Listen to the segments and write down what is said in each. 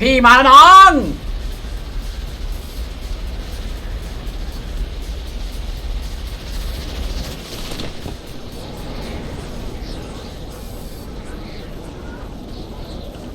พี่มาแล้วน้อง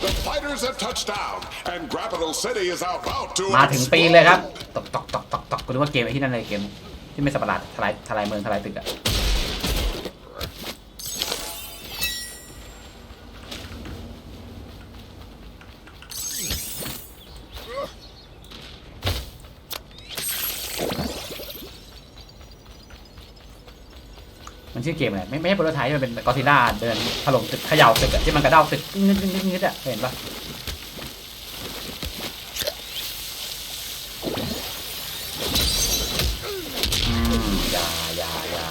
The fighters have touched down, and Grappital City is about to มาถึงปีนเลยครับ explode. ตกตกตกตกตกกูนึกว่าเกมไอ้ที่นั่นเลยเกม ที่ไม่สับประหลาดทลายทลายเมืองทลายตึกอะ ชื่อเกมอะไรไม่ไม่ใช่โปรโตไทป์มันเป็นกอซิล่าเดินถล่มตึกเขย่าตึกอะที่มันกระเด้าตึกงึดงึดงึดงึดอะเห็นปะอืมอย่าอย่าอย่า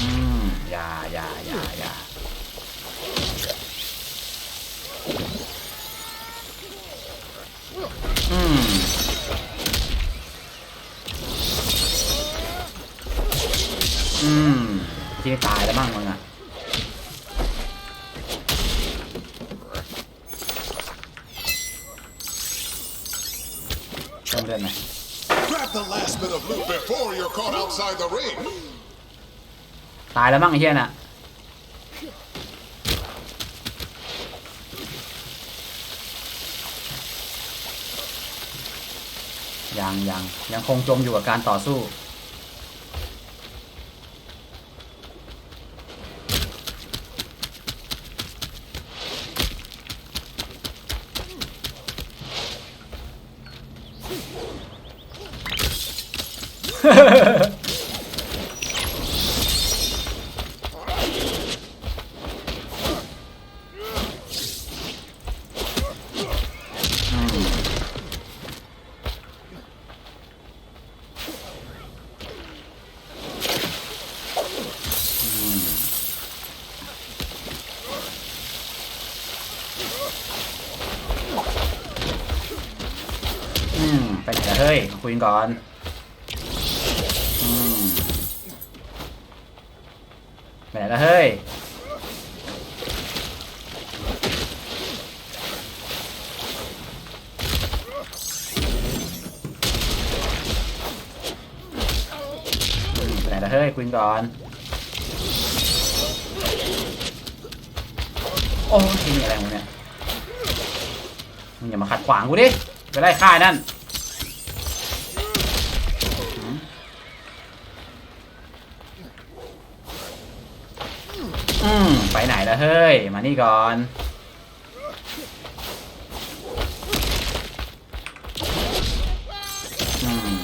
อืมอย่าอย่าอย่าอย่าอืม อืมที่ตายแล้วบ้างมึงอะ เริ่มเล่นไหม Grab the last bit of loot before you're caught outside the ring. ตายแล้วบ้างไอ้เหี้ยน่ะ ยังยังยังคงจมอยู่กับการต่อสู้ อืมไปไหนละเฮ้ยมา คุยกันก่อนอืมไปไหนละเฮ้ยอืมไปไหนละเฮ้ย คุยกันก่อน โอ้ยที่นี่อะไรของเนี่ยมึงอย่ามาขัดขวางกูดิ ไปไล่ฆ่านั่นหืมอืม ไปไห นละเฮ้ย มานี่ก่อนอืม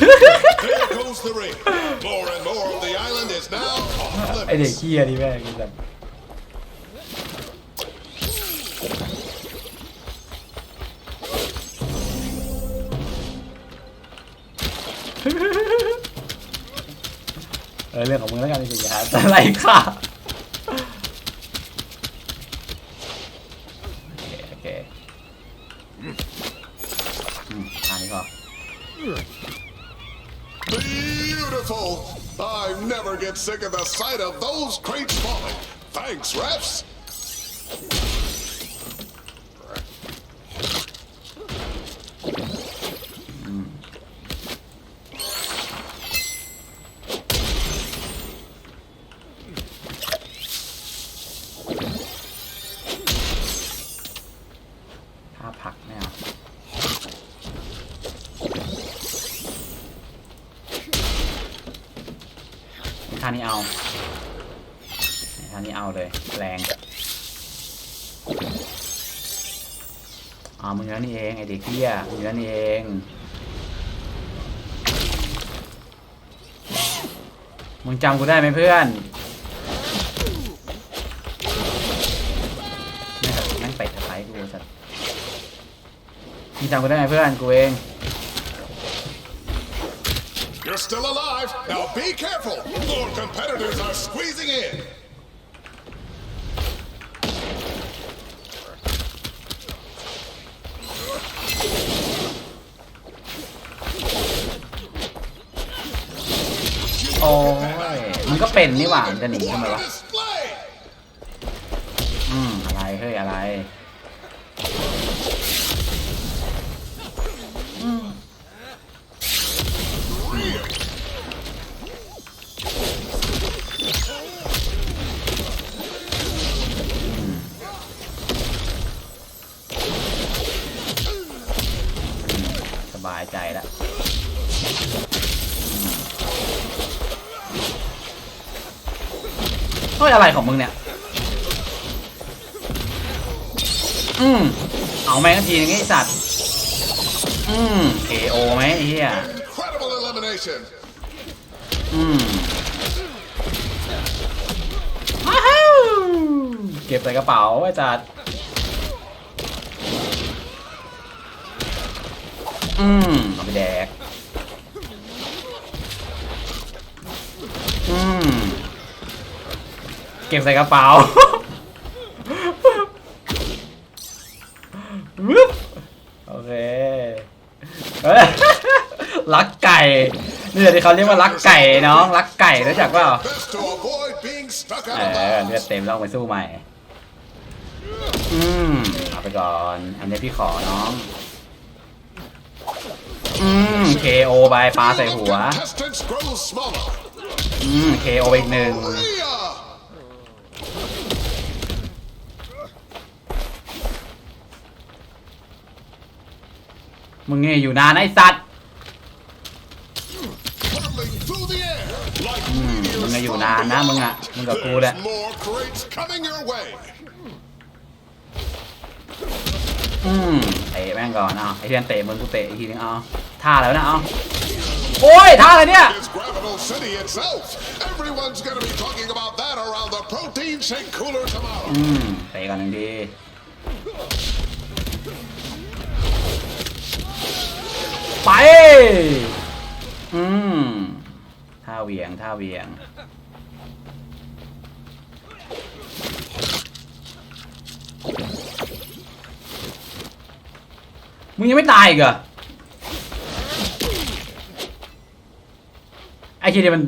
There goes the ring. More and more of the island is now off ไอเด็ก limits. เคียนี่แม่งไอ้สัส เออเรื่องของมึงแล้วกันจริงๆฮะแต่ไรค่ะโอเคโอเคอืมอันนี้ก็ Beautiful. I never get sick of the sight of those crates falling. Thanks, refs. ท่านี้เอาท่านี้เอาเลยแรงอ๋อมึงแล้วนี่เองไอเด็กเหี้ยมึงแล้วนี่เองมึงจำกูได้ไหมเพื่อนแม่งแม่งไปทลายกูสัตว์มึงจำกูได้ไหมเพื่อนกูเอง You're still alive. Now be careful. More competitors are squeezing in. Oh, มันก็เป็นนี่หว่ามันจะหนีทำไมวะ อืม อะไร เฮ้ย อะไรายใจแล้วเฮ้ยอะไรของมึงเนี่ย อืม เอาแม่งทันทีนึงไอ้สัตว์ อืม KO ไหมไอ้เหี้ย Incredible elimination! อืมว้าวเก็บใส่กระเป๋าไอ้จัด อืมเอาไปแดก อืม เก็บใส่กระเป๋าวึบโอเคเอ้ยรักไก่นี่ที่เขาเรียกว่ารักไก่น้องรักไก่รู้จักเปล่าเออเลือดเต็มแล้วเอาไปสู้ใหม่ อืมเอาไปก่อน อันนี้พี่ขอน้อง อืม KO ไปปลาใส่หัว อืม KO ไปอีกหนึ่งมึงเนี่ยอยู่นานไอ้สัตว์อืมมึงเนี่ยอยู่นานนะมึงอะ มึงกับกูแหละอืมเตะแม่งก่อนเอาไอ้เทียนเตะมึงกูเตะอีกทีนึงเอา ท่าแล้วนะเอาโอ้ยท่าอะไรเนี่ย It's Gravital City itself. Everyone's gonna be talking about that around the protein shake cooler tomorrow. อืมเตะก่อนหนึ่งทีไป อืมท่าเหวียงท่าเหวียง มึงยังไม่ตายอีกเหรอ ไอ้ทีนี้มัน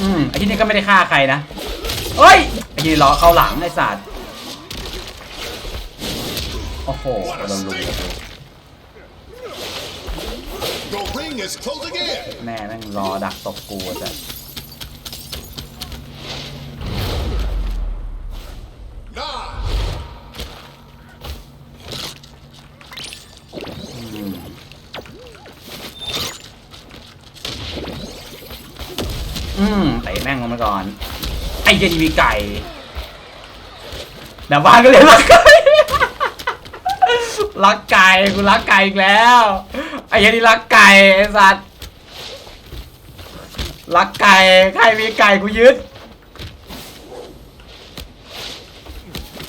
อืมไอ้ที่นี่ก็ไม่ได้ฆ่าใครนะเฮ้ยไอ้ที่ล้อเข้าหลังไอ้สัตว์โอ้โหโดนลุม The ring is closing in. แม่แม่งรอดักตบกูจ้ะ Nine, อืมอืมเตะแมาก่อน ไอ้เจดีมีไก่ดี๋ยวบ้านก็เลยรักไก่รักไก่กูรักไก่อีกแล้ว ไอ้เจดีรักไก่ไอ้สัตว์รักไก่ใครมีไก่กูยึด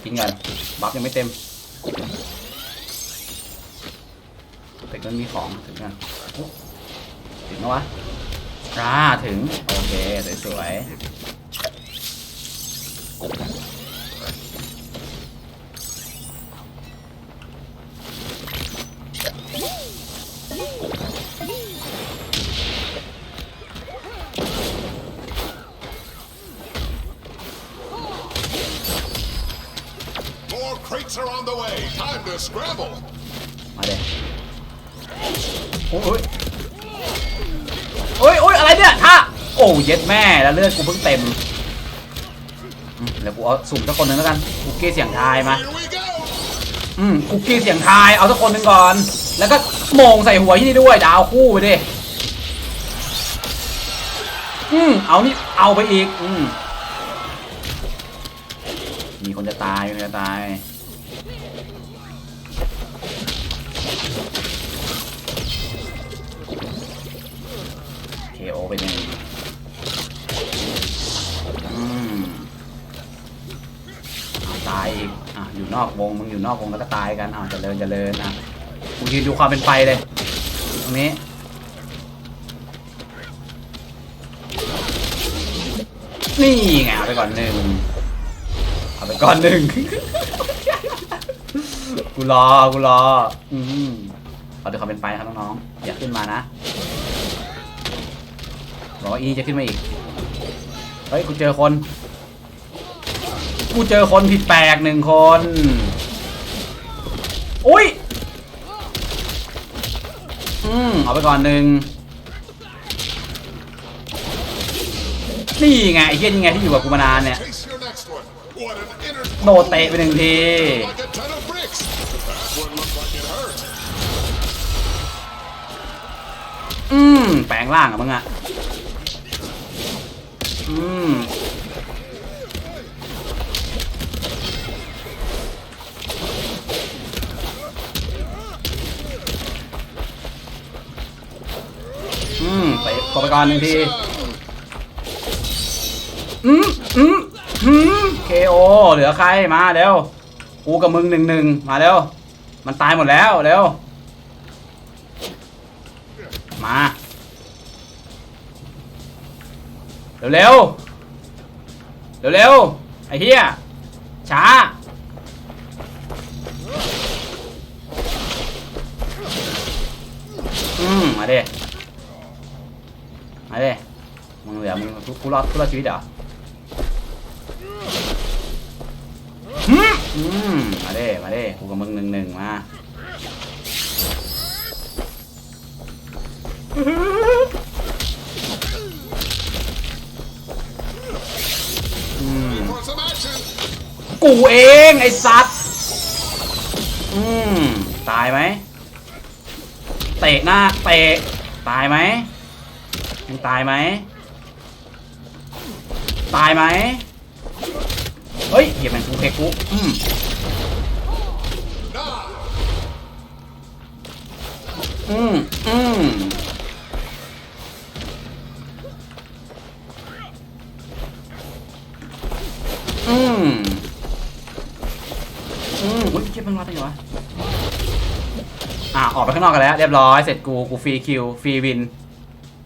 ทิ้งเงินบัฟยังไม่เต็มแต่ก็มีของถึงกันถึงแล้ววะ อ่าถึง โอเค สวยๆ more crates are on the way. Time to scramble. มาเลยโอ้ย เนี่ยท่าโอ้เย็ดแม่แล้วเลือดกูเพิ่งเต็มเดี๋ยวกูเอาสุ่มสักคนหนึ่งแล้วกันคุกกี้เสียงทายมาอืมคุกกี้เสียงทายเอาสักคนหนึ่งก่อน แล้วก็โมงใส่หัวที่นี่ด้วยดาวคู่ไปดิอืมเอานี่เอาไปอีก อืมมีคนจะตายมีคนจะตาย นอกวงแล้วก็ตายกันอะเจริญเจริญนะมึงยืนดูความเป็นไปเลย ตรงนี้นี่ไงเอาไปก่อนหนึ่งเอาไปก่อนหนึ่งกูรอกูรออืมเอาดูความเป็นไปนะครับน้องๆอย่าขึ้นมานะรบอกว่าอีจะขึ้นมาอีกเฮ้ยกูเจอคน กูเจอคนผิดแปลกหนึ่งคน อุ้ย อืมเอาไปก่อนหนึ่งนี่ไงไอ้เหี้ยนี่ไงที่อยู่กับกูมานานเนี่ย โดดเตะไปหนึ่งที อืม แปลงร่างอะมึงอะอืม อืมเตะกบไปก่อนหนึ่งทีอืมอืมอืมเคโอเหลือใครมาเร็วกูกับมึงหนึ่งหนึ่งมาเร็วมันตายหมดแล้วเร็วมาเร็วเร็วเร็วเร็วๆไอ้เหี้ยช้าอืมมาเด้มาเด้มึงเหลือมึง กูกูรอดกูรอดชีวิตเหรออืมมาเด้มาเด้กูกับมึงหนึ่งหนึ่งมาอืมกูเองไอ้สัตว์ อืม ตายไหม เตะหน้า เตะ ตายไหมมึงตายไหม ตายไหมเฮ้ยเหยียแมงกูเพกกูอืมอืมอืมอืมอืมอุ้ยเจ็บมันมาได้ไงวะอะออกไปข้างนอกกันแล้ว เรียบร้อย เสร็จกู กูฟรีคิว ฟรีวิน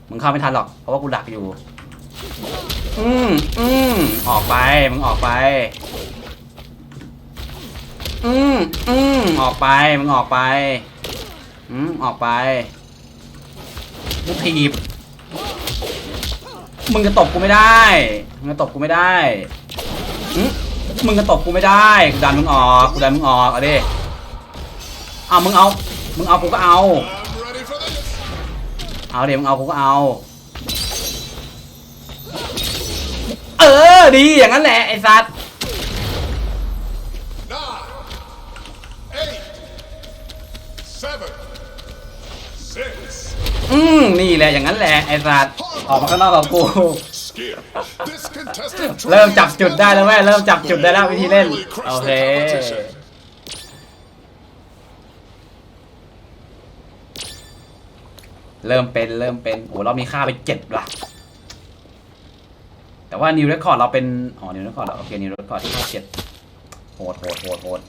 มึงเข้าไม่ทันหรอก เพราะว่ากูดักอยู่ อืมอืมออกไป มึงออกไป อืมอืมออกไป มึงออกไป อืมออกไปกูถีบ มึงจะตบกูไม่ได้ มึงจะตบกูไม่ได้อืมมึงจะตบกูไม่ได้กูดันมึงออก กูดันมึงออกเอาดิเอามึงเอา มึงเอากูก็เอา เอาเดี๋ยวมึงเอากูก็เอา อดีอย่างนั้นแหละไอ้สัตว์ Nine. Eight. Seven. อืมนี่แหละอย่างนั้นแหละไอ้สัตว์ออกมาข้างนอกกับกูเริ่มจับจุดได้แล้วแม่เริ่มจับจุดได้แล้ววิธีเล่นโอเคเริ่มเป็นเริ่มเป็นโอ้เรามีค่าไปเจ็ดว่ะ แต่ว่านิวเรคคอร์ดเราเป็น อ๋อนิวเรคคอร์ดโอเคนิวเรคคอร์ดที่ภาคเจ็ดโหดโหดโหดโหด